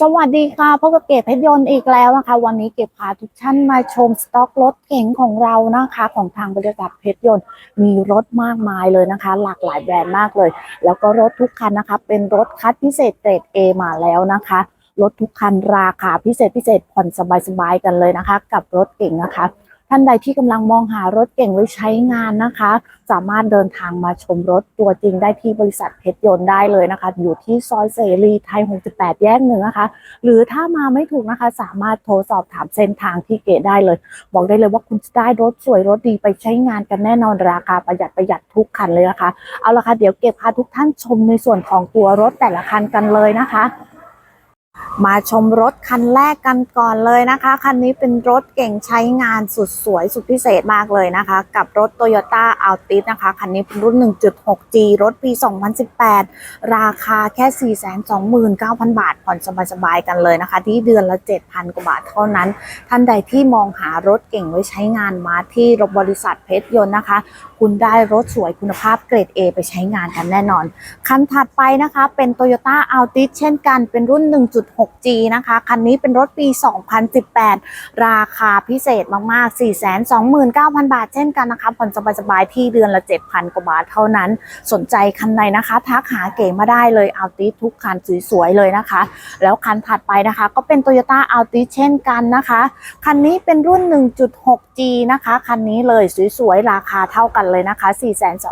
สวัสดีค่ะพบกับเก็บเพชรยนต์อีกแล้วนะคะ วันนี้เก็บพาทุกท่านมาชมสต็อกรถเก๋งของเรานะคะ ของทางบริษัทเพชรยนต์มีรถมากมายเลยนะคะ หลากหลายแบรนด์มากเลย แล้วก็รถทุกคันนะคะ เป็นรถคัดพิเศษเกรด A มาแล้วนะคะรถทุกคันราคาพิเศษพิเศษผ่อนสบายๆกันเลยนะคะ กับรถเก๋งนะคะ ท่านใดที่กำลังมองหารถเก่งไว้ใช้งานนะคะ สามารถเดินทางมาชมรถตัวจริงได้ที่บริษัทเพชรยนต์ได้เลยนะคะ อยู่ที่ซอยเสรีไทย 68 แยกหนึ่งนะคะ หรือถ้ามาไม่ถูกนะคะ สามารถโทรสอบถามเส้นทางที่เก๋ได้เลย บอกได้เลยว่าคุณจะได้รถสวยรถดีไปใช้งานกันแน่นอนราคาประหยัดประหยัดทุกคันเลยนะคะ เอาละค่ะเดี๋ยวเก็บพาทุกท่านชมในส่วนของตัวรถแต่ละคันกันเลยนะคะ มาชมรถคันแรกกันก่อนเลยนะคะ คันนี้เป็นรถเก่งใช้งานสุดสวยสุดพิเศษมากเลยนะคะ กับรถ Toyota Altis นะคะ คันนี้เป็นรุ่น 1.6G รถปี 2018 ราคาแค่ 429,000 บาท ผ่อนสบายๆกันเลยนะคะ ที่เดือนละ 7,000 กว่าบาทเท่านั้น ท่านใดที่มองหารถเก่งไว้ใช้งานมาที่รถบริษัทเพชรยนต์นะคะ คุณได้รถสวยคุณภาพเกรด A ไปใช้งานกันแน่นอน คันถัดไปนะคะเป็น Toyota Altis เช่นกันเป็นรุ่น 1.6G นะคะ คันนี้เป็นรถปี 2018 ราคาพิเศษมากๆ 429,000 บาทเช่นกันนะคะผ่อนสบายๆ ที่เดือนละ 7,000 กว่าบาทเท่านั้น สนใจคันไหนนะคะทักหาเก๋มาได้เลย Altis ทุกคันสวยๆเลยนะคะ แล้วคันถัดไปนะคะ ก็เป็น Toyota Altis เช่นกันนะคะ คันนี้เป็นรุ่น 1.6 G นะคะคันนี้เลยสวยๆ ราคาเท่ากันเลยนะคะ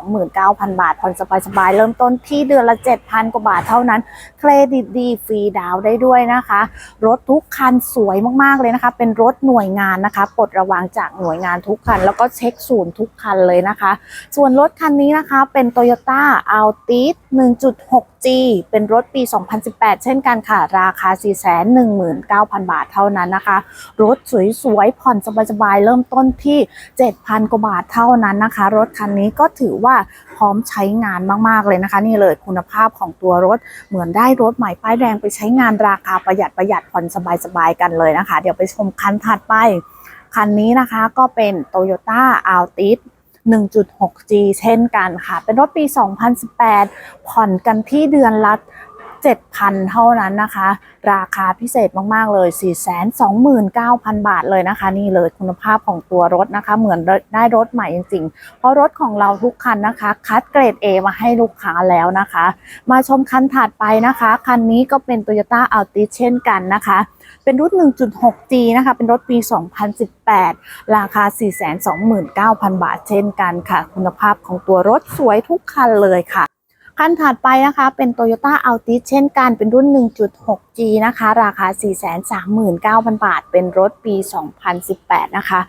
429,000 บาทผ่อนสบายๆ เริ่มต้นที่เดือนละ 7,000 กว่าบาทเท่านั้น เครดิตดีฟรีดาวได้ด้วยนะคะ รถทุกคันสวยมากๆเลยนะคะ เป็นรถหน่วยงานนะคะปลดระวางจากหน่วยงานทุกคัน แล้วก็เช็คศูนย์ทุกคันเลยนะคะ ส่วนรถคันนี้นะคะเป็น Toyota Altis 1.6G เป็นรถปี 2018 เช่นกันค่ะ ราคา 419,000 บาทเท่านั้นนะคะ รถสวยๆ ผ่อนสบายๆ เริ่มต้นที่ 7,000 กว่าบาทเท่านั้นนะคะ รถคันนี้ก็ถือว่าพร้อมใช้งานมาก ๆ เลยนะคะ นี่เลยคุณภาพของตัวรถเหมือนได้รถใหม่ป้ายแดงไปใช้งานราคาประหยัดประหยัดผ่อนสบาย ๆ กันเลยนะคะ เดี๋ยวไปชมคันถัดไป คันนี้นะคะก็เป็น Toyota Altis 1.6G เช่นกันค่ะ เป็นรถปี 2018 ผ่อนกันที่เดือนละ 7,000 เท่านั้นนะคะ ราคาพิเศษมาก ๆ เลย 429,000 บาทเลยนะคะ นี่เลยคุณภาพของตัวรถนะคะ เหมือนได้รถใหม่จริง ๆ เพราะรถของเราทุกคันนะคะ คัดเกรด A มาให้ลูกค้าแล้วนะคะ มาชมคันถัดไปนะคะ คันนี้ก็เป็น Toyota Altis เช่นกันนะคะ เป็นรุ่น 1.6G นะคะ เป็นรถปี 2018 ราคา 429,000 บาทเช่นกันค่ะ คุณภาพของตัวรถสวยทุกคันเลยค่ะ คันถัดไปนะคะเป็น Toyota Altis เช่นกันเป็นรุ่น 1.6G นะคะ ราคา 439,000 บาท เป็นรถปี 2018 นะคะ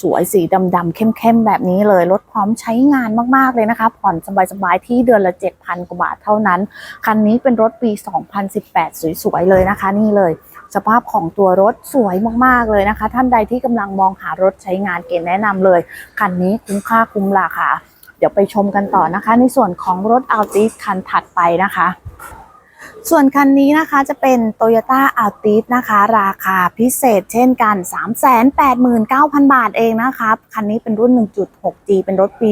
สวยๆ สีดำๆเข้มๆ แบบนี้เลย รถพร้อมใช้งานมากๆ เลยนะคะ ผ่อนสบายๆ ที่เดือนละ 7,000 กว่าบาทเท่านั้น คันนี้เป็นรถปี 2018 สวยๆ เลยนะคะนี่เลยสภาพของตัวรถสวยมากๆเลยนะคะ ท่านใดที่กำลังมองหารถใช้งานเกณฑ์แนะนำเลย คันนี้คุ้มค่าคุ้มราคา เดี๋ยวไปชมกันต่อนะคะ ในส่วนของรถอัลติสคันถัดไปนะคะ ส่วนคันนี้นะคะจะเป็น Toyota Altis นะคะ ราคาพิเศษเช่นกัน 389,000 บาทเองนะคะคันนี้เป็นรุ่น 1.6G เป็นรถปี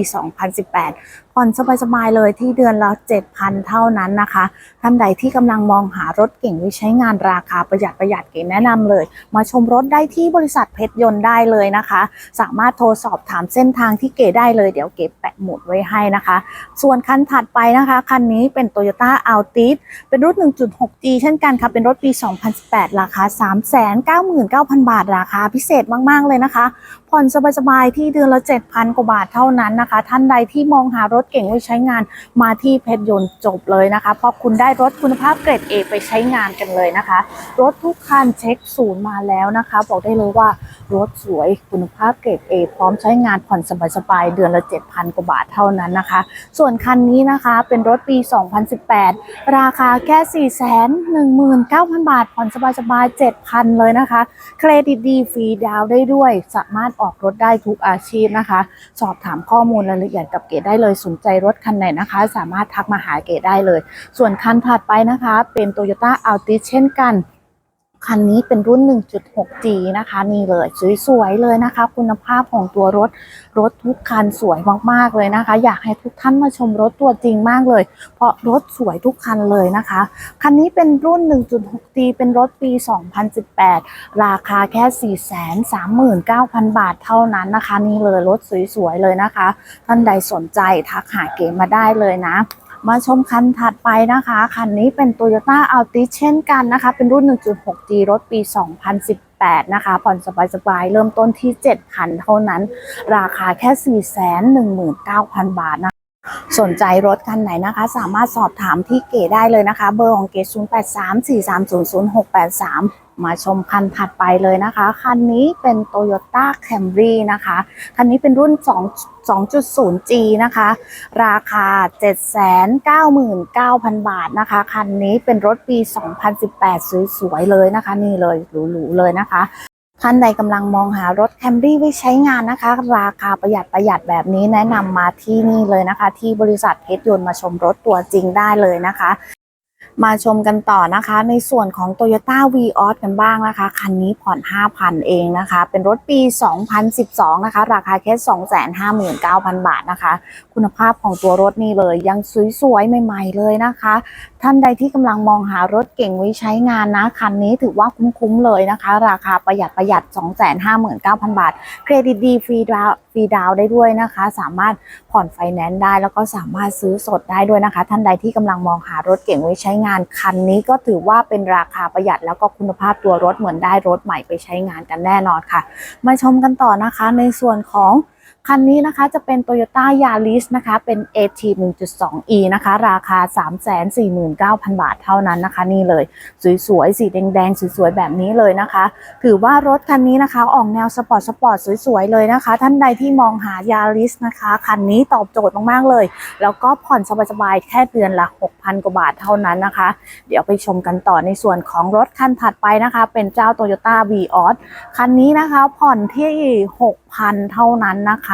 2018 ผ่อนสบายๆเลยที่เดือนละ 7,000 เท่านั้นนะคะ ท่านใดที่กำลังมองหารถเก่งไว้ใช้งานราคาประหยัดประหยัดเก๋แนะนำเลย มาชมรถได้ที่บริษัทเพชรยนต์ได้เลยนะคะ สามารถโทรสอบถามเส้นทางที่เก๋ได้เลยเดี๋ยวเก๋แปะหมุดไว้ให้นะคะ ส่วนคันถัดไปนะคะคันนี้เป็น Toyota Altis เป็นรุ่น 1.6G เช่นกันค่ะ เป็นรถปี 2018 ราคา 399,000 บาท ราคาพิเศษมาก ๆ เลยนะคะ ผ่อนสบาย ๆ ที่เดือนละ 7,000 กว่าบาทเท่านั้นนะคะ ท่านใดที่มองหารถเก่งไว้ใช้งานมาที่เพชรยนต์จบเลยนะคะ เพราะคุณได้รถคุณภาพเกรด A ไปใช้งานกันเลยนะคะ รถทุกคันเช็คศูนย์มาแล้วนะคะ บอกได้เลยว่ารถสวยคุณภาพเกรด A พร้อมใช้งานผ่อนสบายๆเดือนละ 7,000 กว่าบาทเท่านั้นนะคะ ส่วนคันนี้นะคะเป็นรถปี 2018 ราคาแค่419,000 บาท ผ่อนสบายๆ7,000 เลยนะคะ เครดิตดีฟรีดาวน์ได้ด้วย สามารถออกรถได้ทุกอาชีพนะคะ สอบถามข้อมูลรายละเอียดกับเกดได้เลยสนใจรถคันไหนนะคะ สามารถทักมาหาเกดได้เลย ส่วนคันถัดไปนะคะ เป็น Toyota Altis เช่นกัน คันนี้เป็นรุ่น 1.6G นะคะ นี่เลย สวยๆเลยนะคะ คุณภาพของตัวรถ รถทุกคันสวยมากๆเลยนะคะ อยากให้ทุกท่านมาชมรถตัวจริงมากเลย เพราะรถสวยทุกคันเลยนะคะ คันนี้เป็นรุ่น 1.6G เป็นรถปี 2018 ราคาแค่ 439,000 บาทเท่านั้นนะคะ นี่เลยรถสวยๆเลยนะคะ ท่านใดสนใจทักหาเก๋มาได้เลยนะ มาชมคันถัดไปนะคะ คันนี้เป็น Toyota Altis เช่นกันนะคะ เป็นรุ่น 1.6G รถปี 2018 นะคะ ผ่อนสบายๆ เริ่มต้นที่ 7 คันเท่านั้น ราคาแค่ 419,000 บาทนะคะสนใจรถคันไหนนะคะ สามารถสอบถามที่เก๋ได้เลยนะคะ เบอร์ของเก๋0834300683 มาชมคันถัดไปเลยนะคะ คันนี้เป็น Toyota Camry นะคะ คันนี้เป็นรุ่น 2 2.0G นะคะ ราคา 799,000 บาทนะคะ คันนี้เป็นรถปี 2018 สวยๆ เลยนะคะ นี่เลยหรูๆ เลยนะคะท่านใดกำลังมองหารถแคมรี่ไว้ใช้งานนะคะ ราคาประหยัดประหยัดแบบนี้แนะนำมาที่นี่เลยนะคะ ที่บริษัทเพชรยนต์มาชมรถตัวจริงได้เลยนะคะ มาชมกันต่อนะคะ ในส่วนของ Toyota v ีออกันบ้างนะคะ คันนี้ผ่อน 5,000 เองนะคะ เป็นรถปี 2012 นะคะ ราคาแค่ 259,000 บาทนะคะ คุณภาพของตัวรถนี่เลย ยังสวยๆ ใหม่ๆ เลยนะคะ ท่านใดที่กำลังมองหารถเก่งไว้ใช้งานนะ คันนี้ถือว่าคุ้มๆ เลยนะคะ ราคาประหยัดประหยัด 259,000 บาท เครดิตดีฟรีดาวฟรีดาวได้ด้วยนะคะ สามารถผ่อนไฟแนนซ์ได้แล้วก็สามารถซื้อสดได้ด้วยนะคะ ท่านใดที่กำลังมองหารถเก่งไว้ใช้งานงานคันนี้ก็ถือว่าเป็นราคาประหยัดแล้วก็คุณภาพตัวรถเหมือนได้รถใหม่ไปใช้งานกันแน่นอนค่ะ มาชมกันต่อนะคะในส่วนของ คันนี้นะคะจะเป็น Toyota Yaris นะคะ เป็น AT 1.2e นะคะ ราคา 349,000 บาทเท่านั้นนะคะ นี่เลย สวยๆ สีแดงๆ สวยๆ แบบนี้เลยนะคะ ถือว่ารถคันนี้นะคะ ออกแนวสปอร์ตสปอร์ตสวยๆ เลยนะคะ ท่านใดที่มองหายาริสนะคะ คันนี้ตอบโจทย์มากๆ เลย แล้วก็ผ่อนสบายๆ แค่เดือนละ 6,000 กว่าบาทเท่านั้นนะคะ เดี๋ยวไปชมกันต่อในส่วนของรถคันถัดไปนะคะ เป็นเจ้า Toyota v ีออคันนี้นะคะ ผ่อนที่ 6,000 เท่านั้นนะคะ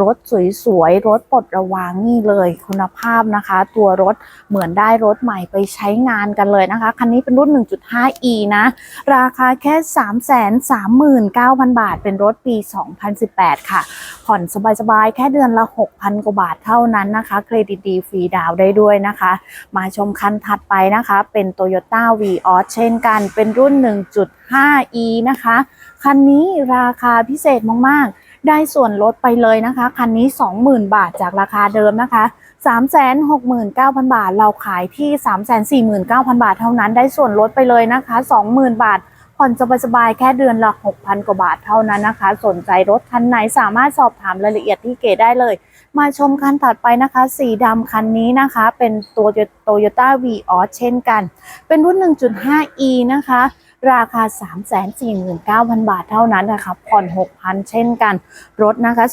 รถสวยๆ รถปลดระวางนี่เลยคุณภาพนะคะ ตัวรถเหมือนได้รถใหม่ไปใช้งานกันเลยนะคะ คันนี้เป็นรุ่น 1.5e นะ ราคาแค่ 339,000 บาท เป็นรถปี 2018 ค่ะ ผ่อนสบายๆ แค่เดือนละ 6,000 กว่าบาทเท่านั้นนะคะเครดิตดีฟรีดาวน์ได้ด้วยนะคะ มาชมคันถัดไปนะคะ เป็น Toyota v ีออเช่นกันเป็นรุ่น 1.5e นะคะ คันนี้ราคาพิเศษมาก ๆ ได้ส่วนลดไปเลยนะคะ คันนี้ 20,000 บาทจากราคาเดิมนะคะ 369,000 บาท เราขายที่ 349,000 บาทเท่านั้นได้ส่วนลดไปเลยนะคะ 20,000 บาท ผ่อนสบายๆแค่เดือนละ 6,000 กว่าบาทเท่านั้นนะคะ สนใจรถคันไหนสามารถสอบถามรายละเอียดที่เกได้เลย มาชมคันถัดไปนะคะ สีดำคันนี้นะคะ เป็นตัวโตโยต้าวีออเช่นกัน เป็นรุ่น 1.5e นะคะ ราคา 349,000 บาทเท่านั้นนะคะผ่อน 6,000 เช่นกัน รถนะคะ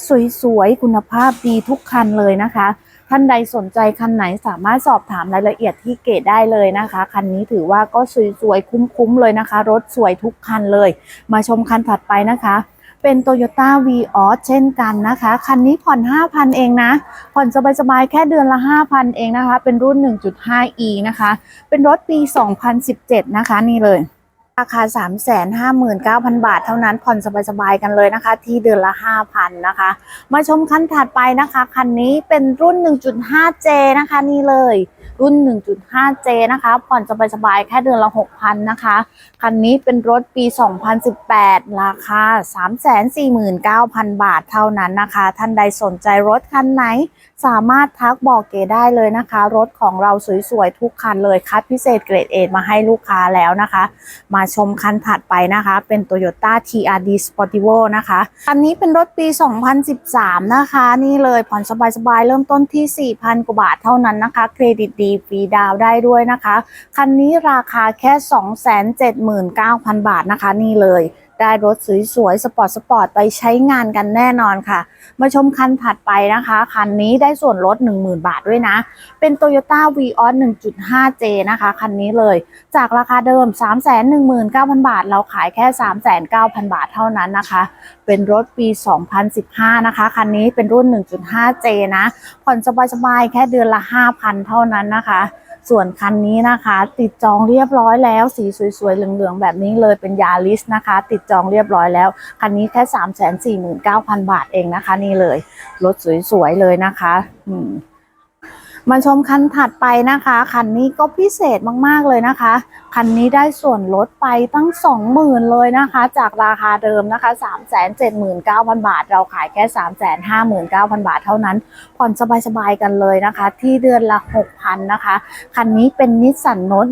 สวยๆ คุณภาพดีทุกคันเลยนะคะ ท่านใดสนใจคันไหนสามารถสอบถามรายละเอียดที่เกตได้เลยนะคะ คันนี้ถือว่าก็สวยๆ คุ้มๆ เลยนะคะ รถสวยทุกคันเลย มาชมคันถัดไปนะคะเป็น Toyota v ีออเช่นกันนะคะ คันนี้ผ่อน 5,000 เองนะ ผ่อนสบายๆ แค่เดือนละ 5,000 เองนะคะ เป็นรุ่น 1.5e นะคะ เป็นรถปี 2017 นะคะ นี่เลย ราคา 359,000 บาทเท่านั้นผ่อนสบายๆกันเลยนะคะ ที่เดือนละ 5,000 นะคะ มาชมคันถัดไปนะคะ คันนี้เป็นรุ่น 1.5J นะคะนี่เลย รุ่น 1.5J นะคะ ผ่อนสบายๆแค่เดือนละ 6,000 นะคะ คันนี้เป็นรถปี 2018 ราคา 349,000 บาทเท่านั้นนะคะ ท่านใดสนใจรถคันไหน สามารถทักบอกเก๋ได้เลยนะคะ รถของเราสวยๆ ทุกคันเลยคัดพิเศษเกรดเอมาให้ลูกค้าแล้วนะคะ มาชมคันถัดไปนะคะ เป็น Toyota TRD Sportivo นะคะ คันนี้เป็นรถปี 2013 นะคะ นี่เลยผ่อนสบายๆ เริ่มต้นที่ 4,000 กว่าบาทเท่านั้นนะคะ เครดิตดีฟรีดาวได้ด้วยนะคะ คันนี้ราคาแค่ 270,000 29,000 บาทนะคะ นี่เลย ได้รถสวยๆสปอร์ตสปอร์ตไปใช้งานกันแน่นอนค่ะ มาชมคันถัดไปนะคะ คันนี้ได้ส่วนลด 10,000 บาทด้วยนะ เป็น Toyota v ีออ 1.5J นะคะ คันนี้เลย จากราคาเดิม 319,000 บาท เราขายแค่309,000 บาทเท่านั้นนะคะ เป็นรถปี 2015 นะคะ คันนี้เป็นรุ่น 1.5J นะ ผ่อนสบายๆ แค่เดือนละ 5,000 เท่านั้นนะคะ ส่วนคันนี้นะคะ ติดจองเรียบร้อยแล้ว สีสวยๆ เหลืองๆ แบบนี้เลยเป็นยาลิสนะคะ ติดจองเรียบร้อยแล้ว คันนี้แค่ 3 4 9 0 0 0 บาทเองนะคะ นี่เลย รถสวยๆ เลยนะคะอืมมาชมคันถัดไปนะคะ คันนี้ก็พิเศษมากๆเลยนะคะ คันนี้ได้ส่วนลดไปตั้ง 20,000 เลยนะคะ จากราคาเดิมนะคะ 379,000 บาท เราขายแค่ 359,000 บาทเท่านั้น ผ่อนสบายๆกันเลยนะคะ ที่เดือนละ 6,000 นะคะ คันนี้เป็นนิสสันโนต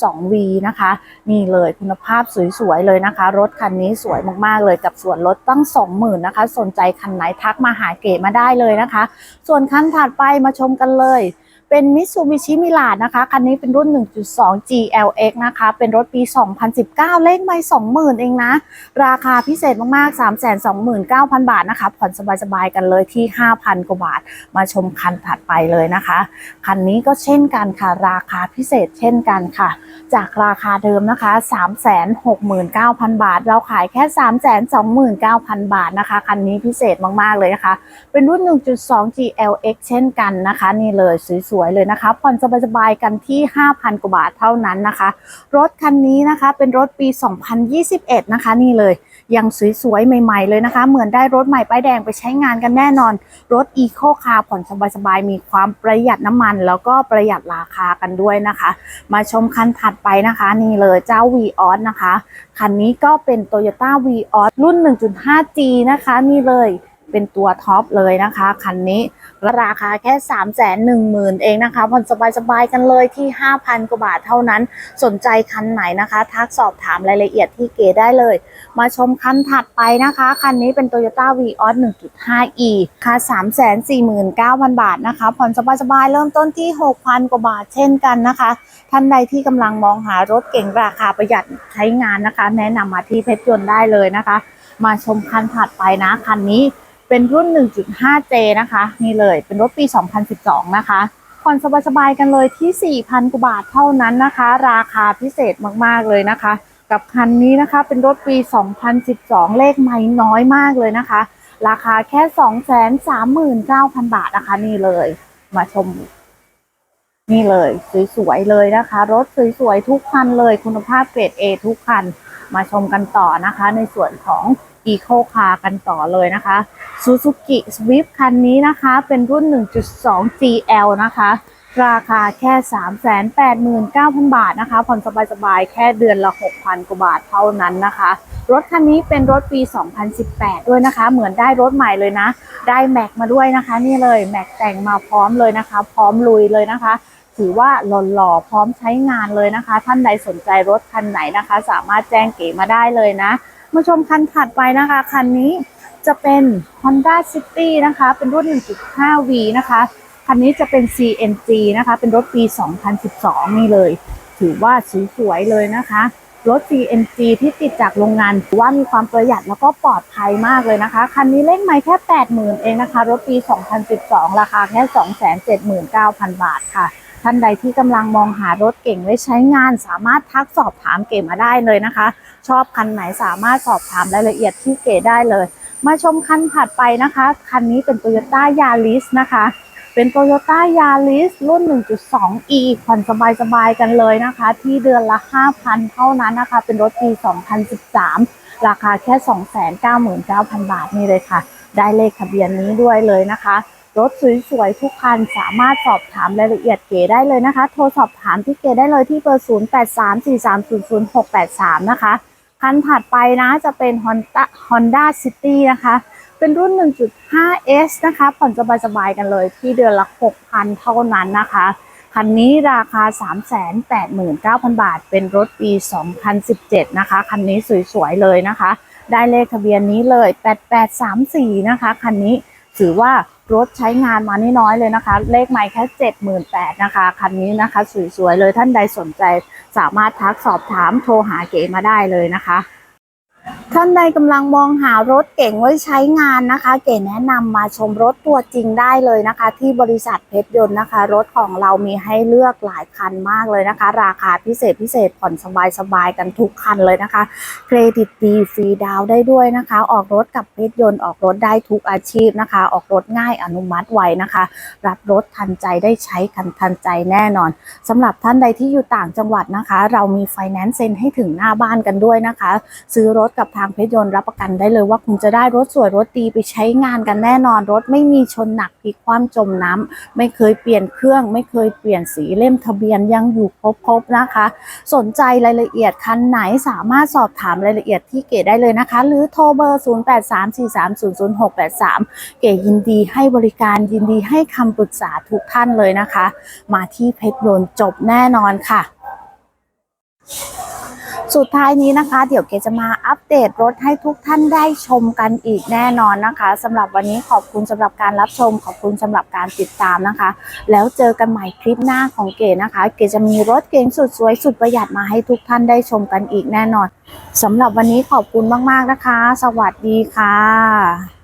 1.2V นะคะ นี่เลยคุณภาพสวยๆเลยนะคะ รถคันนี้สวยมากๆเลยกับส่วนลดตั้ง 20,000 นะคะ สนใจคันไหนทักมาหาเก๋มาได้เลยนะคะ ส่วนคันถัดไปมาชมกันเลย เป็น Mitsubishi Mirage นะคะ คันนี้เป็นรุ่น 1.2 GLX นะคะ เป็นรถปี 2019 เลขไม่ 20,000 เองนะ ราคาพิเศษมากๆ 329,000 บาทนะคะ ผ่อนสบายๆ กันเลยที่ 5,000 กว่าบาท มาชมคันถัดไปเลยนะคะ คันนี้ก็เช่นกันค่ะ ราคาพิเศษเช่นกันค่ะ จากราคาเดิมนะคะ 369,000 บาท เราขายแค่ 329,000 บาทนะคะ คันนี้พิเศษมาก ๆ เลยนะคะ เป็นรุ่น 1.2 GLX เช่นกันนะคะ นี่เลยสวย ๆ เลยนะคะ ผ่อนสบาย ๆ กันที่ 5,000 กว่าบาทเท่านั้นนะคะ รถคันนี้นะคะเป็นรถปี 2021 นะคะ นี่เลย ยังสวยๆ ใหม่ๆเลยนะคะ เหมือนได้รถใหม่ป้ายแดงไปใช้งานกันแน่นอน รถ Eco Car ผ่อนสบายๆ มีความประหยัดน้ำมัน แล้วก็ประหยัดราคากันด้วยนะคะ มาชมคันถัดไปนะคะ นี่เลยเจ้า v ีออสนะคะ คันนี้ก็เป็น Toyota v ีออสรุ่น 1.5G นะคะ นี่เลยเป็นตัวท็อปเลยนะคะ คันนี้ราคาแค่ 3 1 0 0 0 0 เองนะคะผ่อนสบายๆกันเลยที่ 5,000 กว่าบาทเท่านั้น สนใจคันไหนนะคะ ทักสอบถามรายละเอียดที่เก๋ได้เลย มาชมคันถัดไปนะคะ คันนี้เป็น Toyota v ีออส 1.5e ค่า349,000 บาทนะคะ ผ่อนสบายๆ เริ่มต้นที่ 6,000 กว่าบาทเช่นกันนะคะ ท่านใดที่กำลังมองหารถเก่งราคาประหยัดใช้งานนะคะ แนะนำมาที่เพชรยนต์ได้เลยนะคะ มาชมคันถัดไปนะ คันนี้เป็นรุ่น 1.5J นะคะ นี่เลยเป็นรถปี 2012 นะคะผ่อนสบายๆกันเลยที่ 4,000 กว่าบาทเท่านั้นนะคะ ราคาพิเศษมากๆเลยนะคะ กับคันนี้นะคะ เป็นรถปี 2012 เลขไม่น้อยมากเลยนะคะ ราคาแค่ 239,000 บาทนะคะนี่เลย มาชม นี่เลย สวยๆเลยนะคะ รถสวยๆทุกคันเลย คุณภาพเกรด A ทุกคัน มาชมกันต่อนะคะ ในส่วนของ Eco Car กันต่อเลยนะคะ Suzuki Swift คันนี้นะคะ เป็นรุ่น 1.2 GL นะคะ ราคาแค่ 389,000 บาทนะคะ ผ่อนสบายๆ แค่เดือนละ 6,000 กว่าบาทเท่านั้นนะคะ รถคันนี้เป็นรถปี 2018 ด้วยนะคะ เหมือนได้รถใหม่เลยนะ ได้แม็กมาด้วยนะคะ นี่เลยแม็กแต่งมาพร้อมเลยนะคะ พร้อมลุยเลยนะคะ ถือว่าหล่อๆ พร้อมใช้งานเลยนะคะ ท่านใดสนใจรถคันไหนนะคะ สามารถแจ้งเก๋มาได้เลยนะ มาชมคันถัดไปนะคะ คันนี้จะเป็น Honda City นะคะ เป็นรุ่น 1.5V นะคะ คันนี้จะเป็น CNG นะคะ เป็นรถปี 2012 นี่เลย ถือว่าสวยๆเลยนะคะ รถ CNG ที่ติดจากโรงงานถือว่ามีความประหยัดแล้วก็ปลอดภัยมากเลยนะคะ คันนี้เลขไม่แค่ 80,000 เองนะคะ รถปี 2012 ราคาแค่ 279,000 บาทค่ะท่านใดที่กำลังมองหารถเก่งไว้ใช้งาน สามารถทักสอบถามเก๋มาได้เลยนะคะ ชอบคันไหนสามารถสอบถามรายละเอียดที่เก๋ได้เลย มาชมคันถัดไปนะคะ คันนี้เป็น Toyota Yaris นะคะ เป็น Toyota Yaris รุ่น 1.2e ผ่อนสบายๆกันเลยนะคะ ที่เดือนละ 5,000 เท่านั้นนะคะ เป็นรถปี 2013 ราคาแค่ 299,000 บาทนี่เลยค่ะ ได้เลขทะเบียนนี้ด้วยเลยนะคะ รถสวยๆ ทุกคันสามารถสอบถามรายละเอียดเก๋ได้เลยนะคะ โทรสอบถามที่เก๋ได้เลยที่เบอร์ 0834300683 นะคะ คันถัดไปนะจะเป็น Honda Honda City นะคะ เป็นรุ่น 1.5S นะคะ ผ่อนสบายๆกันเลยที่เดือนละ 6,000 เท่านั้นนะคะคันนี้ราคา 389,000 บาท เป็นรถปี 2017 นะคะ คันนี้สวยๆ เลยนะคะ ได้เลขทะเบียนนี้เลย 8834 นะคะ คันนี้ถือว่ารถใช้งานมานี่น้อยเลยนะคะ เลขไม่แค่ 78,000นะคะ คันนี้นะคะ สวยๆ เลยท่านใดสนใจสามารถทักสอบถามโทรหาเก๋มาได้เลยนะคะ ท่านใดกำลังมองหารถเก๋งไว้ใช้งานนะคะ เก๋แนะนำมาชมรถตัวจริงได้เลยนะคะ ที่บริษัทเพชรยนต์นะคะ รถของเรามีให้เลือกหลายคันมากเลยนะคะ ราคาพิเศษพิเศษผ่อนสบายๆกันทุกคันเลยนะคะเครดิตดีฟรีดาวได้ด้วยนะคะ ออกรถกับเพชรยนต์ออกรถได้ทุกอาชีพนะคะ ออกรถง่ายอนุมัติไวนะคะ รับรถทันใจได้ใช้กันทันใจแน่นอนสำหรับท่านใดที่อยู่ต่างจังหวัดนะคะ เรามีไฟแนนซ์เซ็นให้ถึงหน้าบ้านกันด้วยนะคะ ซื้อรถกับทางเพชรยนต์รับประกันได้เลยว่าคุณจะได้รถสวยรถดีไปใช้งานกันแน่นอนรถไม่มีชนหนักพลิกคว่ำจมน้ำไม่เคยเปลี่ยนเครื่อง ไม่เคยเปลี่ยนสีเล่มทะเบียนยังอยู่ครบๆนะคะ สนใจรายละเอียดคันไหนสามารถสอบถามรายละเอียดที่เก๋ได้เลยนะคะ หรือโทรเบอร์ 0834300683 เก๋ยินดีให้บริการยินดีให้คำปรึกษาทุกท่านเลยนะคะ มาที่เพชรยนต์จบแน่นอนค่ะ สุดท้ายนี้นะคะ เดี๋ยวเกจะมาอัปเดตรถให้ทุกท่านได้ชมกันอีกแน่นอนนะคะสำหรับวันนี้ขอบคุณสำหรับการรับชม ขอบคุณสำหรับการติดตามนะคะ แล้วเจอกันใหม่คลิปหน้าของเก๋นะคะ เก๋จะมีรถเก๋งสุดสวยสุดประหยัดมาให้ทุกท่านได้ชมกันอีกแน่นอนสำหรับวันนี้ขอบคุณมาก ๆนะคะ สวัสดีค่ะ